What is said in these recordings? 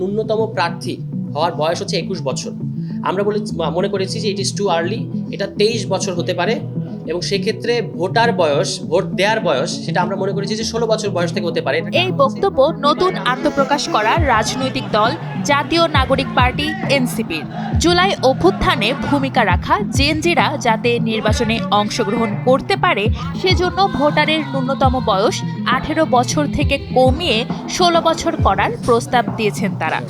ন্যূনতম প্রার্থী হওয়ার বয়স হচ্ছে একুশ বছর। আমরা বলে মনে করেছি যে ইট ইস টু আর্লি এটা তেইশ বছর হতে পারে। এবং সেক্ষেত্রে ভোটার বয়স, ভোট দেওয়ার বয়স, সেটা আমরা মনে করেছি যে ষোলো বছর বয়স থেকে হতে পারে। এই বক্তব্য নতুন আত্মপ্রকাশ করা রাজনৈতিক দল, জাতীয় নাগরিক পার্টি এনসিপির জুলাই অভ্যুত্থানে ভূমিকা রাখা জেনজিরা যাতে নির্বাচনে অংশগ্রহণ করতে পারে, সেজন্য ভোটারের ন্যূনতম বয়স আঠেরো বছর থেকে কমিয়ে ষোলো বছর করার প্রস্তাব দিয়েছেন তারা।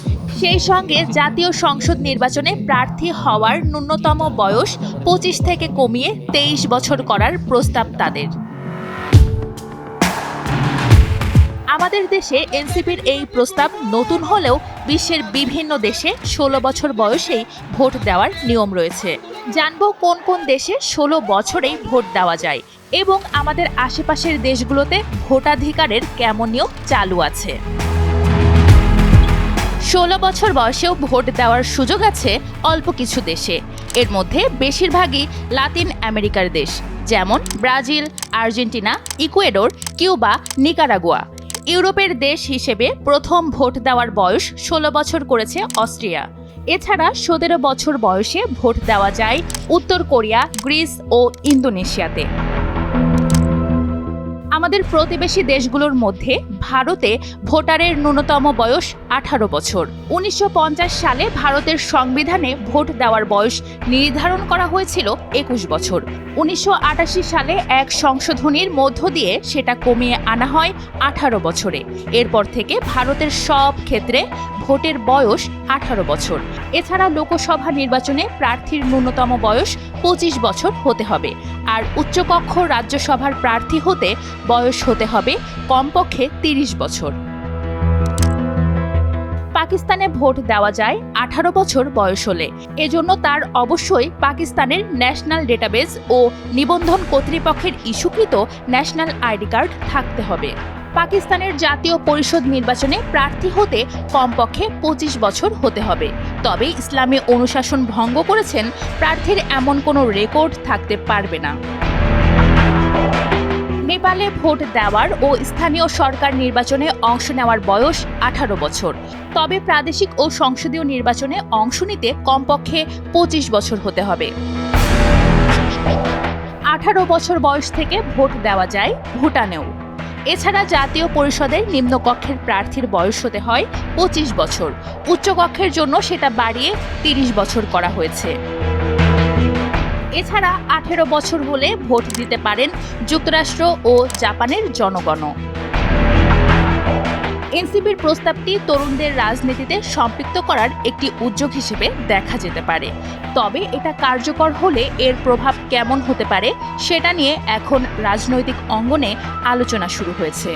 সেই সঙ্গে জাতীয় সংসদ নির্বাচনে প্রার্থী হওয়ার ন্যূনতম বয়স পঁচিশ থেকে কমিয়ে তেইশ বছর করার প্রস্তাব তাদের। আমাদের দেশে এনসিপির এই প্রস্তাব নতুন হলেও বিশ্বের বিভিন্ন দেশে ষোলো বছর বয়সেই ভোট দেওয়ার নিয়ম রয়েছে। জানব কোন কোন দেশে ষোলো বছরেই ভোট দেওয়া যায় এবং আমাদের আশেপাশের দেশগুলোতে ভোটাধিকারের কেমন নিয়ম চালু আছে। ষোলো বছর বয়সেও ভোট দেওয়ার সুযোগ আছে অল্প কিছু দেশে। এর মধ্যে বেশিরভাগই লাতিন আমেরিকার দেশ, যেমন Brazil, Argentina, Ecuador, Cuba, Nicaragua. ইউরোপের দেশ হিসেবে প্রথম ভোট দেওয়ার বয়স ষোলো বছর করেছে অস্ট্রিয়া। এছাড়া সতেরো বছর বয়সে ভোট দেওয়া যায় উত্তর কোরিয়া, গ্রিস ও ইন্দোনেশিয়াতে। আমাদের প্রতিবেশী দেশগুলোর মধ্যে ভারতে ভোটারের ন্যূনতম বয়স আঠারো বছর। উনিশশো পঞ্চাশ সালে ভারতের সংবিধানে ভোট দেওয়ার বয়স নির্ধারণ করা হয়েছিল একুশ বছর। উনিশশো আটাশি সালে এক সংশোধনীর মধ্য দিয়ে সেটা কমিয়ে আনা হয় আঠারো বছরে। এরপর থেকে ভারতের সব ক্ষেত্রে ভোটের বয়স আঠারো বছর। এছাড়া লোকসভা নির্বাচনে প্রার্থীর ন্যূনতম বয়স পঁচিশ বছর হতে হবে। আর উচ্চকক্ষ রাজ্যসভার প্রার্থী হতে বয়স হতে হবে কমপক্ষে তিরিশ বছর। পাকিস্তানে ভোট দেওয়া যায় আঠারো বছর বয়স হলে। এজন্য তার অবশ্যই পাকিস্তানের ন্যাশনাল ডেটাবেস ও নিবন্ধন কর্তৃপক্ষের ইস্যুকৃত ন্যাশনাল আইডি কার্ড থাকতে হবে। পাকিস্তানের জাতীয় পরিষদ নির্বাচনে প্রার্থী হতে কমপক্ষে পঁচিশ বছর হতে হবে। তবে ইসলামী অনুশাসন ভঙ্গ করেছেন, প্রার্থীর এমন কোনো রেকর্ড থাকতে পারবে না। নেপালে ভোট দেওয়ার ও স্থানীয় সরকার নির্বাচনে অংশ নেওয়ার বয়স আঠারো বছর। তবে প্রাদেশিক ও সংসদীয় নির্বাচনে অংশ নিতে কমপক্ষে পঁচিশ বছর হতে হবে। আঠারো বছর বয়স থেকে ভোট দেওয়া যায় ভুটানেও। এছাড়া জাতীয় পরিষদের নিম্নকক্ষের প্রার্থীর বয়স হতে হয় পঁচিশ বছর। উচ্চকক্ষের জন্য সেটা বাড়িয়ে তিরিশ বছর করা হয়েছে। এছাড়া আঠেরো বছর হলে ভোট দিতে পারেন যুক্তরাষ্ট্র ও জাপানের জনগণ এনসিপির প্রস্তাবটি তরুণদের রাজনীতিতে সম্পৃক্ত করার একটি উদ্যোগ হিসেবে দেখা যেতে পারে। তবে এটা কার্যকর হলে এর প্রভাব কেমন হতে পারে সেটা নিয়ে এখন রাজনৈতিক অঙ্গনে আলোচনা শুরু হয়েছে।